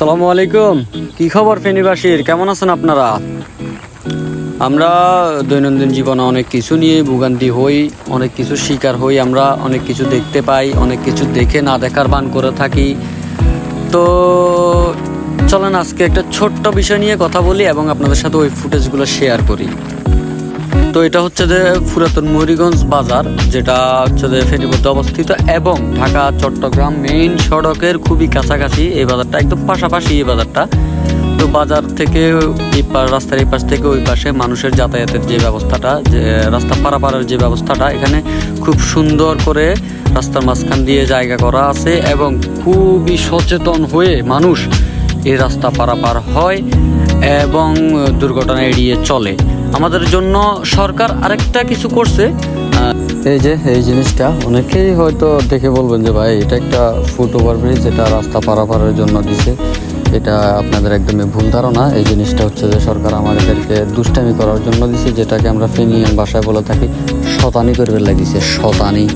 আসসালামু আলাইকুম। কি খবর ফেনীবাসীর? কেমন আছেন আপনারা? আমরা দৈনন্দিন জীবনে অনেক কিছু নিয়ে ভোগান্তি হই, অনেক কিছু শিকার হই, আমরা অনেক কিছু দেখতে পাই, অনেক কিছু দেখে না দেখার বান করে থাকি। তো চলেন আজকে একটা ছোট্ট বিষয় নিয়ে কথা বলি এবং আপনাদের সাথে ওই ফুটেজগুলো শেয়ার করি। তো এটা হচ্ছে যে পুরাতন মরিগঞ্জ বাজার, যেটা হচ্ছে যে মধ্যে অবস্থিত এবং ঢাকা, চট্টগ্রাম মেইন সড়কের খুবই কাছাকাছি। এই বাজারটা একদম পাশাপাশি এই বাজারটা। তো বাজার থেকে এই রাস্তার এই পাশ থেকে ওই পাশে মানুষের যাতায়াতের যে ব্যবস্থাটা, যে রাস্তা পারাপারের যে ব্যবস্থাটা, এখানে খুব সুন্দর করে রাস্তার মাঝখান দিয়ে জায়গা করা আছে এবং খুবই সচেতন হয়ে মানুষ এই রাস্তা পারাপার হয় এবং দুর্ঘটনা এড়িয়ে চলে। আমাদের জন্য সরকার আরেকটা কিছু করছে। এই যে, এই জিনিসটা অনেকেই হয়তো দেখে বলবেন যে, ভাই, এটা একটা ফুট ওভারব্রিজ যেটা রাস্তা পারাপারের জন্য দিছে। এটা আপনাদের একদমই ভুল ধারণা। এই জিনিসটা হচ্ছে যে, সরকার আমাদেরকে দুষ্টামি করার জন্য দিছে, যেটাকে আমরা ফেনিয়ান ভাষায় বলে থাকি, শতানি করবে লাগিছে, শতানি।